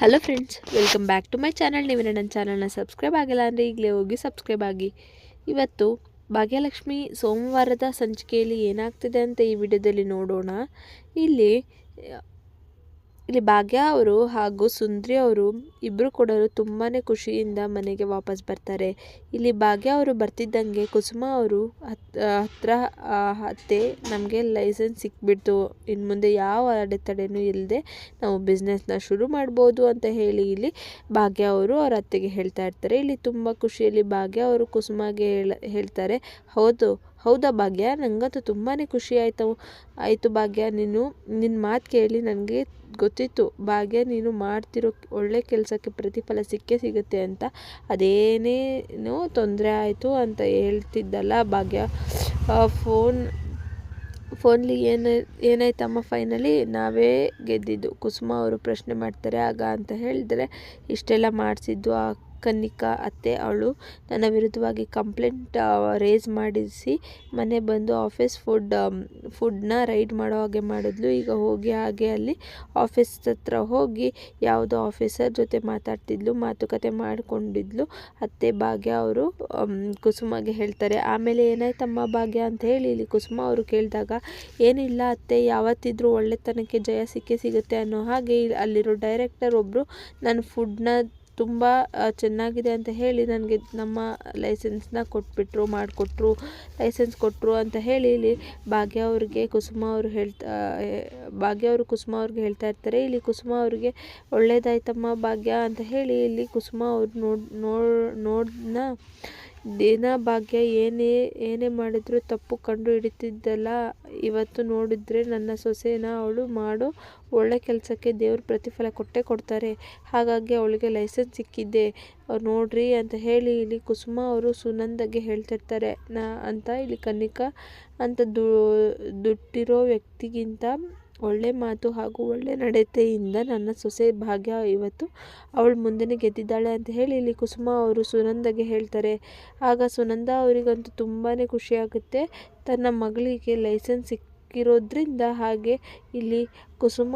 Hello friends welcome back to my channel ನೀವು ನನ್ನ ಚಾನಲ್ನ ಸಬ್ಸ್ಕ್ರೈಬ್ ಆಗಿಲ್ಲ ಅಂದರೆ ಈಗಲೇ ಹೋಗಿ ಸಬ್ಸ್ಕ್ರೈಬ್ ಆಗಿ. ಇವತ್ತು ಭಾಗ್ಯಲಕ್ಷ್ಮಿ ಸೋಮವಾರದ ಸಂಚಿಕೆಯಲ್ಲಿ ಏನಾಗ್ತಿದೆ ಅಂತ ಈ ವಿಡಿಯೋದಲ್ಲಿ ನೋಡೋಣ. ಇಲ್ಲಿ ಇಲ್ಲಿ ಭಾಗ್ಯ ಅವರು ಹಾಗೂ ಸುಂದ್ರಿ ಅವರು ಇಬ್ಬರು ಕೂಡ ತುಂಬಾ ಖುಷಿಯಿಂದ ಮನೆಗೆ ವಾಪಸ್ ಬರ್ತಾರೆ. ಇಲ್ಲಿ ಭಾಗ್ಯ ಅವರು ಬರ್ತಿದ್ದಂಗೆ ಕುಸುಮ ಅವರು ಹತ್ ಹತ್ರ ಅತ್ತೆ ನಮಗೆ ಲೈಸೆನ್ಸ್ ಸಿಕ್ಬಿಡ್ತು. ಇನ್ನು ಮುಂದೆ ಯಾವ ಅಡೆತಡೆನೂ ಇಲ್ಲದೆ ನಾವು ಬಿಸ್ನೆಸ್ನ ಶುರು ಮಾಡ್ಬೋದು ಅಂತ ಹೇಳಿ ಇಲ್ಲಿ ಭಾಗ್ಯ ಅವರು ಅವ್ರ ಅತ್ತೆಗೆ ಹೇಳ್ತಾ ಇರ್ತಾರೆ. ಇಲ್ಲಿ ತುಂಬ ಖುಷಿಯಲ್ಲಿ ಭಾಗ್ಯ ಅವರು ಕುಸುಮಗೆ ಹೇಳ, ಹೇಳ್ತಾರೆ, ಹೌದು ಹೌದಾ ಭಾಗ್ಯ? ನನಗಂತೂ ತುಂಬಾ ಖುಷಿ ಆಯಿತು. ಆಯಿತು ಭಾಗ್ಯ, ನೀನು ನಿನ್ನ ಮಾತು ಕೇಳಿ ನನಗೆ ಗೊತ್ತಿತ್ತು. ಭಾಗ್ಯ, ನೀನು ಮಾಡ್ತಿರೋ ಒಳ್ಳೆ ಕೆಲಸಕ್ಕೆ ಪ್ರತಿಫಲ ಸಿಕ್ಕೇ ಸಿಗುತ್ತೆ ಅಂತ. ಅದೇನೇನೋ ತೊಂದರೆ ಆಯಿತು ಅಂತ ಹೇಳ್ತಿದ್ದಲ್ಲ ಭಾಗ್ಯ. ಫೋನ್, ಫೋನ್ಲಿ ಏನ, ಏನಾಯ್ತಮ್ಮ ಫೈನಲಿ? ನಾವೇ ಗೆದ್ದಿದ್ದು. ಕುಸುಮ ಅವರು ಪ್ರಶ್ನೆ ಮಾಡ್ತಾರೆ, ಆಗ ಅಂತ ಹೇಳಿದ್ರೆ, ಇಷ್ಟೆಲ್ಲ ಮಾಡಿಸಿದ್ದು ಆ ಕನ್ನಿಕಾ ಅತ್ತೆ, ಅವಳು ನನ್ನ ವಿರುದ್ಧವಾಗಿ ಕಂಪ್ಲೇಂಟ್ ರೇಸ್ ಮಾಡಿಸಿ, ಮನೆ ಬಂದು ಆಫೀಸ್ ಫುಡ್ ಫುಡ್ನ ರೈಡ್ ಮಾಡೋ ಹಾಗೆ ಮಾಡಿದ್ಲು. ಈಗ ಹೋಗಿ ಹಾಗೆ ಅಲ್ಲಿ ಆಫೀಸ್ ಹತ್ರ ಹೋಗಿ ಯಾವುದೋ ಆಫೀಸರ್ ಜೊತೆ ಮಾತಾಡ್ತಿದ್ಲು, ಮಾತುಕತೆ ಮಾಡಿಕೊಂಡಿದ್ಲು. ಅತ್ತೆ ಭಾಗ್ಯ ಅವರು ಕುಸುಮಗೆ ಹೇಳ್ತಾರೆ, ಆಮೇಲೆ ಏನಾಯ್ತಮ್ಮ ಭಾಗ್ಯ ಅಂತ ಹೇಳಿ ಇಲ್ಲಿ ಕುಸುಮ ಅವರು ಕೇಳಿದಾಗ, ಏನಿಲ್ಲ ಅತ್ತೆ, ಯಾವತ್ತಿದ್ರೂ ಒಳ್ಳೆತನಕ್ಕೆ ಜಯ ಸಿಕ್ಕೇ ಸಿಗುತ್ತೆ ಅನ್ನೋ ಹಾಗೆ ಅಲ್ಲಿರೋ ಡೈರೆಕ್ಟರ್ ಒಬ್ಬರು ನನ್ನ ಫುಡ್ನ ತುಂಬ ಚೆನ್ನಾಗಿದೆ ಅಂತ ಹೇಳಿ ನನಗೆ ನಮ್ಮ ಲೈಸೆನ್ಸ್ನ ಕೊಟ್ಬಿಟ್ರು, ಮಾಡಿಕೊಟ್ರು ಲೈಸೆನ್ಸ್ ಕೊಟ್ಟರು ಅಂತ ಹೇಳಿ ಇಲ್ಲಿ ಭಾಗ್ಯ ಅವ್ರಿಗೆ, ಕುಸುಮ ಅವರು ಹೇಳ್ತಾ ಭಾಗ್ಯ ಅವರು ಕುಸುಮ ಅವ್ರಿಗೆ ಹೇಳ್ತಾ ಇರ್ತಾರೆ. ಇಲ್ಲಿ ಕುಸುಮ ಅವ್ರಿಗೆ ಒಳ್ಳೇದಾಯ್ತಮ್ಮ ಭಾಗ್ಯ ಅಂತ ಹೇಳಿ ಇಲ್ಲಿ ಕುಸುಮ ಅವ್ರು ನೋಡ್ ನೋಡ್ ನೋಡ್ನ ದಿನ ಭಾಗ್ಯ ಏನೇ ಏನೇ ಮಾಡಿದ್ರು ತಪ್ಪು ಕಂಡು ಹಿಡಿತಿದ್ದಲ್ಲ ಇವತ್ತು ನೋಡಿದ್ರೆ ನನ್ನ ಸೊಸೆನ ಅವಳು ಮಾಡೋ ಒಳ್ಳೆ ಕೆಲಸಕ್ಕೆ ದೇವ್ರ ಪ್ರತಿಫಲ ಕೊಟ್ಟೇ ಕೊಡ್ತಾರೆ. ಹಾಗಾಗಿ ಅವಳಿಗೆ ಲೈಸೆನ್ಸ್ ಸಿಕ್ಕಿದ್ದೆ ಅವ್ರು ನೋಡ್ರಿ ಅಂತ ಹೇಳಿ ಇಲ್ಲಿ ಕುಸುಮ ಅವರು ಸುನಂದಗೆ ಹೇಳ್ತಿರ್ತಾರೆ. ನಾ ಅಂತ ಇಲ್ಲಿ ಕನ್ನಿಕಾ ಅಂತ ದುಡ್ಡಿರೋ ವ್ಯಕ್ತಿಗಿಂತ ಒಳ್ಳೆ ಮಾತು ಹಾಗೂ ಒಳ್ಳೆ ನಡತೆಯಿಂದ ನನ್ನ ಸೊಸೆ ಭಾಗ್ಯ ಇವತ್ತು ಅವಳು ಮುಂದೆನೇ ಗೆದ್ದಿದ್ದಾಳೆ ಅಂತ ಹೇಳಿ ಇಲ್ಲಿ ಕುಸುಮ ಅವರು ಸುನಂದಗೆ ಹೇಳ್ತಾರೆ. ಆಗ ಸುನಂದ ಅವರಿಗಂತೂ ತುಂಬಾ ಖುಷಿಯಾಗುತ್ತೆ ತನ್ನ ಮಗಳಿಗೆ ಲೈಸೆನ್ಸ್ ಸಿಕ್ಕಿರೋದ್ರಿಂದ ಹಾಗೆ ಇಲ್ಲಿ ಕುಸುಮ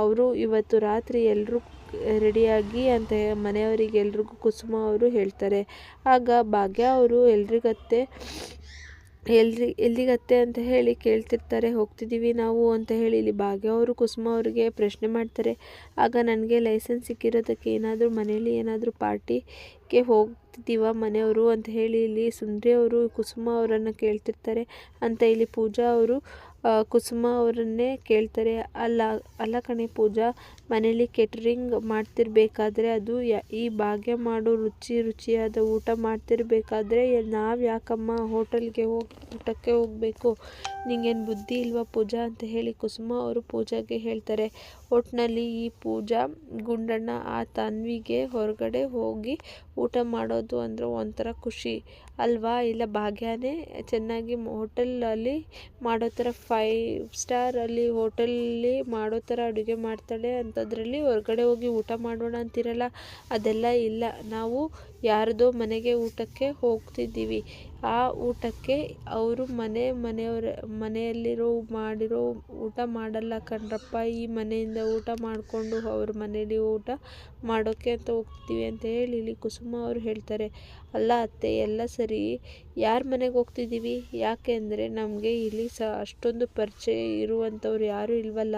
ಅವರು ಇವತ್ತು ರಾತ್ರಿ ಎಲ್ಲರೂ ರೆಡಿಯಾಗಿ ಅಂತ ಮನೆಯವರಿಗೆ ಎಲ್ರಿಗೂ ಕುಸುಮ ಅವರು ಹೇಳ್ತಾರೆ. ಆಗ ಭಾಗ್ಯ ಅವರು ಎಲ್ರಿಗತ್ತೆ ಎಲ್ರಿ, ಎಲ್ಲಿಗತ್ತೆ ಅಂತ ಹೇಳಿ ಕೇಳ್ತಿರ್ತಾರೆ ಹೋಗ್ತಿದ್ದೀವಿ ನಾವು ಅಂತ ಹೇಳಿ ಇಲ್ಲಿ ಭಾಗ್ಯ ಅವರು, ಕುಸುಮ ಅವರಿಗೆ ಪ್ರಶ್ನೆ ಮಾಡ್ತಾರೆ. ಆಗ ನನಗೆ ಲೈಸೆನ್ಸ್ ಸಿಕ್ಕಿರೋದಕ್ಕೆ ಏನಾದರೂ ಮನೇಲಿ ಏನಾದರೂ ಪಾರ್ಟಿಗೆ ಹೋಗ್ತಿದ್ದೀವ ಮನೆಯವರು ಅಂತ ಹೇಳಿ ಇಲ್ಲಿ ಸುಂದ್ರಿ ಅವರು, ಕುಸುಮ ಅವರನ್ನು ಕೇಳ್ತಿರ್ತಾರೆ. ಅಂತ ಇಲ್ಲಿ ಪೂಜಾ ಅವರು ಕುಸುಮ ಅವರನ್ನೇ ಕೇಳ್ತಾರೆ, ಅಲ್ಲ ಅಲ್ಲ ಕಣೆ ಪೂಜಾ, ಮನೇಲಿ ಕೆಟ್ರಿಂಗ್ ಮಾಡ್ತಿರಬೇಕಾದ್ರೆ ಅದು ಈ ಭಾಗ್ಯ ಮಾಡೋ ರುಚಿ ರುಚಿಯಾದ ಊಟ ಮಾಡ್ತಿರಬೇಕಾದ್ರೆ ನಾವು ಯಾಕಮ್ಮ ಹೋಟೆಲ್ಗೆ ಹೋಗಿ, ಊಟಕ್ಕೆ ಹೋಗಬೇಕು? ನಿಂಗೇನು ಬುದ್ಧಿ ಇಲ್ವಾ ಪೂಜಾ? ಅಂತ ಹೇಳಿ ಕುಸುಮ ಅವರು ಪೂಜಾಗೆ ಹೇಳ್ತಾರೆ. ಒಟ್ಟಿನಲ್ಲಿ ಈ ಪೂಜಾ ಗುಂಡಣ್ಣ ಆ ತನ್ವಿಗೆ ಹೊರಗಡೆ ಹೋಗಿ ಊಟ ಮಾಡೋದು ಅಂದರೆ ಒಂಥರ ಖುಷಿ. ಅಲ್ವಾ? ಇಲ್ಲ, ಭಾಗ್ಯನೇ. ಚೆನ್ನಾಗಿ ಹೋಟೆಲಲ್ಲಿ ಮಾಡೋ ಥರ ಫೈವ್ ಸ್ಟಾರಲ್ಲಿ ಹೋಟೆಲಲ್ಲಿ ಮಾಡೋ ಥರ ಅಡುಗೆ ಮಾಡ್ತಾಳೆ. ಅಂಥದ್ರಲ್ಲಿ ಹೊರಗಡೆ ಹೋಗಿ ಊಟ ಮಾಡೋಣ ಅಂತಿರಲ್ಲ, ಅದೆಲ್ಲ ಇಲ್ಲ. ನಾವು ಯಾರದೋ ಮನೆಗೆ ಊಟಕ್ಕೆ ಹೋಗ್ತಿದ್ದೀವಿ. ಆ ಊಟಕ್ಕೆ ಅವರು ಮನೆ ಮನೆಯವರ, ಮನೆಯಲ್ಲಿರೋ ಮಾಡಿರೋ ಊಟ ಮಾಡಲ್ಲ ಕಣ್ರಪ್ಪ. ಈ ಮನೆಯಿಂದ ಊಟ ಮಾಡಿಕೊಂಡು ಅವ್ರ ಮನೇಲಿ ಊಟ ಮಾಡೋಕ್ಕೆ ಅಂತ ಹೋಗ್ತೀವಿ ಅಂತ ಹೇಳಿ ಇಲ್ಲಿ ಕುಸುಮ ಅವರು ಹೇಳ್ತಾರೆ. ಅಲ್ಲ ಅತ್ತೆ, ಎಲ್ಲ ಸರಿ. ಯಾರ ಮನೆಗೆ ಹೋಗ್ತಿದ್ದೀವಿ? ಯಾಕೆ ಅಂದರೆ ನಮಗೆ ಇಲ್ಲಿ ಸಹ ಅಷ್ಟೊಂದು ಪರಿಚಯ ಇರುವಂಥವ್ರು ಯಾರೂ ಇಲ್ವಲ್ಲ.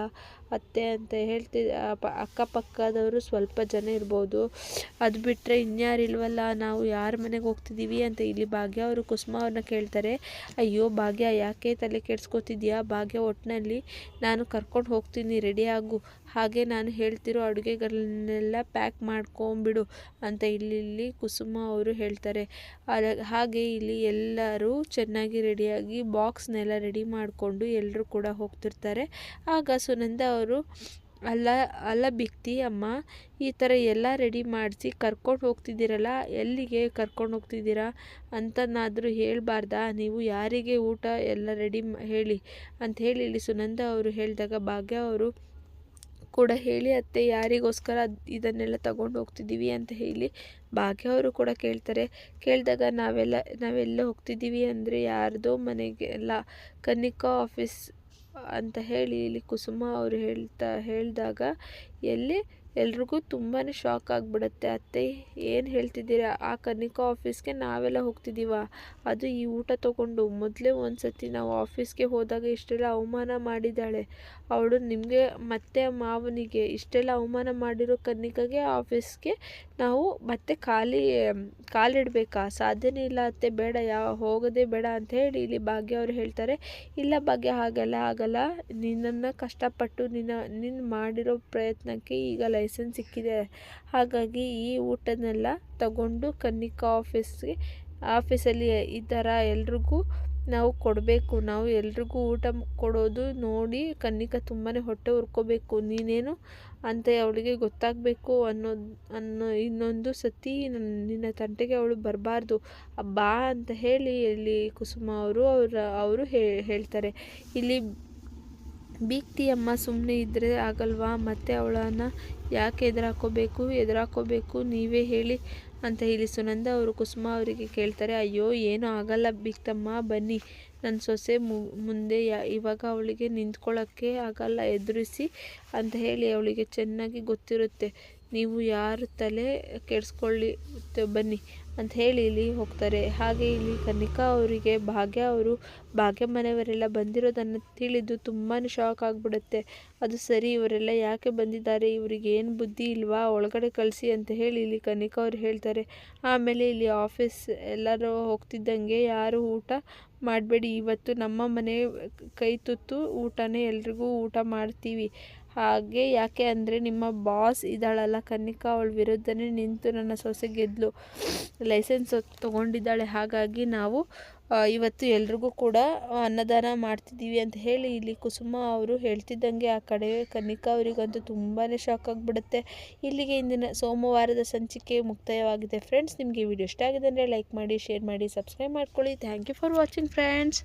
ಅತ್ತೆ ಅಂತ ಹೇಳ್ತಿ ಪ- ಅಕ್ಕಪಕ್ಕದವರು ಸ್ವಲ್ಪ ಜನ ಇರ್ಬೋದು. ಅದು ಬಿಟ್ಟರೆ ಇನ್ಯಾರು ಇಲ್ವಲ್ಲ, ನಾವು ಯಾರ ಮನೆಗೆ ಹೋಗ್ತಿದ್ದೀವಿ ಅಂತ ಇಲ್ಲಿ ಭಾಗ್ಯ ಅವರು ಕುಸುಮ ಅವ್ರನ್ನ ಕೇಳ್ತಾರೆ. ಅಯ್ಯೋ, ಭಾಗ್ಯ, ಯಾಕೆ ತಲೆ ಕೆಡ್ಸ್ಕೊತಿದ್ಯಾ? ಭಾಗ್ಯ ಒಟ್ಟಿನಲ್ಲಿ ನಾನು ಕರ್ಕೊಂಡು ಹೋಗ್ತೀನಿ, ರೆಡಿ ಆಗು. ಹಾಗೆ ನಾನು ಹೇಳ್ತಿರೋ ಅಡುಗೆಗಳನ್ನೆಲ್ಲ ಪ್ಯಾಕ್ ಮಾಡ್ಕೊಂಬಿಡು ಅಂತ ಇಲ್ಲಿ ಕುಸುಮ ಅವರು ಹೇಳ್ತಾರೆ. ಹಾಗೆ ಇಲ್ಲಿ ಎಲ್ಲರೂ ಚೆನ್ನಾಗಿ ರೆಡಿಯಾಗಿ ಬಾಕ್ಸ್ನೆಲ್ಲ ರೆಡಿ ಮಾಡಿಕೊಂಡು ಎಲ್ಲರೂ ಕೂಡ ಹೋಗ್ತಿರ್ತಾರೆ. ಆಗ ಸುನಂದ ಅವರು, ಅಲ್ಲ ಅಲ್ಲ ಬಿಕ್ತಿ ಅಮ್ಮ, ಈ ಥರ ಎಲ್ಲ ರೆಡಿ ಮಾಡಿಸಿ ಕರ್ಕೊಂಡು ಹೋಗ್ತಿದ್ದೀರಲ್ಲ, ಎಲ್ಲಿಗೆ ಕರ್ಕೊಂಡು ಹೋಗ್ತಿದ್ದೀರಾ ಅಂತನಾದರೂ ಹೇಳಬಾರ್ದಾ? ನೀವು ಯಾರಿಗೆ ಊಟ ಎಲ್ಲ ರೆಡಿ ಹೇಳಿ ಅಂತ ಹೇಳಿ, ಇಲ್ಲಿ ಸುನಂದ ಅವರು ಹೇಳಿದಾಗ ಭಾಗ್ಯ ಅವರು ಕೂಡ ಹೇಳಿ, ಅತ್ತೆ, ಯಾರಿಗೋಸ್ಕರ ಇದನ್ನೆಲ್ಲ ತಗೊಂಡು ಹೋಗ್ತಿದ್ದೀವಿ ಅಂತ ಹೇಳಿ ಭಾಗ್ಯ ಅವರು ಕೂಡ ಕೇಳ್ತಾರೆ. ಕೇಳಿದಾಗ ನಾವೆಲ್ಲ ನಾವೆಲ್ಲ ಹೋಗ್ತಿದ್ದೀವಿ ಅಂದರೆ ಯಾರದೋ ಮನೆಗೆ ಎಲ್ಲ ಕನ್ನಿಕಾ ಆಫೀಸ್ ಅಂತ ಹೇಳಿ ಇಲ್ಲಿ ಕುಸುಮ ಅವರು ಹೇಳ್ತಾ ಹೇಳಿದಾಗ ಎಲ್ಲಿ ಎಲ್ರಿಗೂ ತುಂಬಾ ಶಾಕ್ ಆಗಿಬಿಡುತ್ತೆ. ಅತ್ತೆ, ಏನು ಹೇಳ್ತಿದ್ದೀರಾ? ಆ ಕನಿಕಾ ಆಫೀಸ್ಗೆ ನಾವೆಲ್ಲ ಹೋಗ್ತಿದ್ದೀವ ಅದು ಈ ಊಟ ತೊಗೊಂಡು ಮೊದಲೇ ಒಂದು ಸತಿ ನಾವು ಆಫೀಸ್ಗೆ ಹೋದಾಗ ಇಷ್ಟೆಲ್ಲ ಅವಮಾನ ಮಾಡಿದ್ದಾಳೆ. ಅವಳು ನಿಮಗೆ, ಮತ್ತೆ ಮಾವನಿಗೆ ಇಷ್ಟೆಲ್ಲ ಅವಮಾನ ಮಾಡಿರೋ ಕನ್ನಿಕಾಗೆ ಆಫೀಸ್ಗೆ ನಾವು ಮತ್ತೆ ಖಾಲಿ, ಕಾಲಿಡಬೇಕಾ? ಸಾಧ್ಯನೇ ಇಲ್ಲ ಅತ್ತೆ, ಬೇಡ ಯಾವ ಹೋಗೋದೇ ಬೇಡ ಅಂತ ಹೇಳಿ ಇಲ್ಲಿ ಭಾಗ್ಯ ಅವರು ಹೇಳ್ತಾರೆ. ಇಲ್ಲ ಭಾಗ್ಯ, ಹಾಗೆಲ್ಲ ಆಗಲ್ಲ ನಿನ್ನನ್ನು ಕಷ್ಟಪಟ್ಟು ನಿನ್ನ ನಿನ್ನ ಮಾಡಿರೋ ಪ್ರಯತ್ನಕ್ಕೆ ಈಗ ಲೈಸೆನ್ಸ್ ಸಿಕ್ಕಿದೆ. ಹಾಗಾಗಿ ಈ ಊಟನೆಲ್ಲ ತಗೊಂಡು ಕನ್ನಿಕಾ ಆಫೀಸ್ಗೆ, ಆಫೀಸಲ್ಲಿ ಈ ಥರ ಎಲ್ರಿಗೂ ನಾವು ಕೊಡಬೇಕು. ನಾವು ಎಲ್ರಿಗೂ ಊಟ ಕೊಡೋದು ನೋಡಿ ಕನ್ನಿಕಾ ತುಂಬಾ ಹೊಟ್ಟೆ ಉರ್ಕೋಬೇಕು. ನೀನೇನು ಅಂತ ಅವಳಿಗೆ ಗೊತ್ತಾಗಬೇಕು ಅನ್ನೋದು ಅನ್ನೋ ಇನ್ನೊಂದು ಸತಿ ನನ್ನ ನಿನ್ನ ತಂಟೆಗೆ ಅವಳು ಬರಬಾರ್ದು. ಬಾ ಅಂತ ಹೇಳಿ ಇಲ್ಲಿ ಕುಸುಮ ಅವರು, ಅವರ, ಅವರು ಹೇಳ್ತಾರೆ. ಇಲ್ಲಿ ಬೀಗ್ತಿ ಅಮ್ಮ ಸುಮ್ಮನೆ ಇದ್ದರೆ ಆಗಲ್ವಾ? ಮತ್ತೆ ಅವಳನ್ನು ಯಾಕೆ ಎದುರಾಕೋಬೇಕು? ಎದುರಾಕೋಬೇಕು, ನೀವೇ ಹೇಳಿ ಅಂತ ಹೇಳಿ ಸುನಂದ ಅವರು ಕುಸುಮ ಅವರಿಗೆ ಕೇಳ್ತಾರೆ, ಅಯ್ಯೋ, ಏನೂ ಆಗಲ್ಲ ಬಿಕ್ತಮ್ಮ ಬನ್ನಿ. ನನ್ನ ಸೊಸೆ ಮುಂದೆ ಯಾ, ಇವಾಗ ಅವಳಿಗೆ ನಿಂತ್ಕೊಳ್ಳೋಕ್ಕೆ ಆಗಲ್ಲ, ಎದುರಿಸಿ ಅಂತ ಹೇಳಿ ಅವಳಿಗೆ ಚೆನ್ನಾಗಿ ಗೊತ್ತಿರುತ್ತೆ. ನೀವು ಯಾರ ತಲೆ ಕೆಡಿಸ್ಕೊಳ್ಳಿ ಬನ್ನಿ ಅಂತ ಹೇಳಿ ಇಲ್ಲಿ ಹೋಗ್ತಾರೆ. ಹಾಗೆ ಇಲ್ಲಿ ಕನಿಕಾ ಅವರಿಗೆ ಭಾಗ್ಯ ಅವರು ಭಾಗ್ಯ ಮನೆಯವರೆಲ್ಲ ಬಂದಿರೋದನ್ನು ತಿಳಿದು ತುಂಬಾ ಶಾಕ್ ಆಗಿಬಿಡುತ್ತೆ. ಅದು ಸರಿ, ಇವರೆಲ್ಲ ಯಾಕೆ ಬಂದಿದ್ದಾರೆ, ಇವರಿಗೆ ಏನು ಬುದ್ಧಿ ಇಲ್ವಾ, ಒಳಗಡೆ ಕಳಿಸಿ ಅಂತ ಹೇಳಿ ಇಲ್ಲಿ ಕನಿಕಾ ಅವರು ಹೇಳ್ತಾರೆ. ಆಮೇಲೆ ಇಲ್ಲಿ ಆಫೀಸ್ ಎಲ್ಲರೂ ಹೋಗ್ತಿದ್ದಂಗೆ ಯಾರು ಊಟ ಮಾಡಬೇಡಿ, ಇವತ್ತು ನಮ್ಮ ಮನೆ ಕೈ ತುತ್ತು ಊಟನೇ ಎಲ್ರಿಗೂ ಊಟ ಮಾಡ್ತೀವಿ. ಹಾಗೆ ಯಾಕೆ ಅಂದರೆ ನಿಮ್ಮ ಬಾಸ್ ಇದ್ದಾಳಲ್ಲ, ಕನ್ನಿಕಾ ಅವಳ ವಿರುದ್ಧನೇ ನಿಂತು ನನ್ನ ಸೊಸೆ ಗೆದ್ಲು ಲೈಸೆನ್ಸ್ ತೊಗೊಂಡಿದ್ದಾಳೆ. ಹಾಗಾಗಿ ನಾವು ಇವತ್ತು ಎಲ್ರಿಗೂ ಕೂಡ ಅನ್ನದಾನ ಮಾಡ್ತಿದ್ದೀವಿ ಅಂತ ಹೇಳಿ ಇಲ್ಲಿ ಕುಸುಮ ಅವರು ಹೇಳ್ತಿದ್ದಂಗೆ ಆ ಕಡೆ ಕನ್ನಿಕಾ ಅವರಿಗಂತೂ ತುಂಬಾ ಶಾಕ್ ಆಗಿಬಿಡುತ್ತೆ. ಇಲ್ಲಿಗೆ ಇಂದಿನ ಸೋಮವಾರದ ಸಂಚಿಕೆ ಮುಕ್ತಾಯವಾಗಿದೆ. ಫ್ರೆಂಡ್ಸ್ ನಿಮಗೆ ವಿಡಿಯೋ ಇಷ್ಟ ಆಗಿದೆ ಅಂದರೆ ಲೈಕ್ ಮಾಡಿ ಶೇರ್ ಮಾಡಿ ಸಬ್ಸ್ಕ್ರೈಬ್ ಮಾಡ್ಕೊಳ್ಳಿ. Thank you for watching friends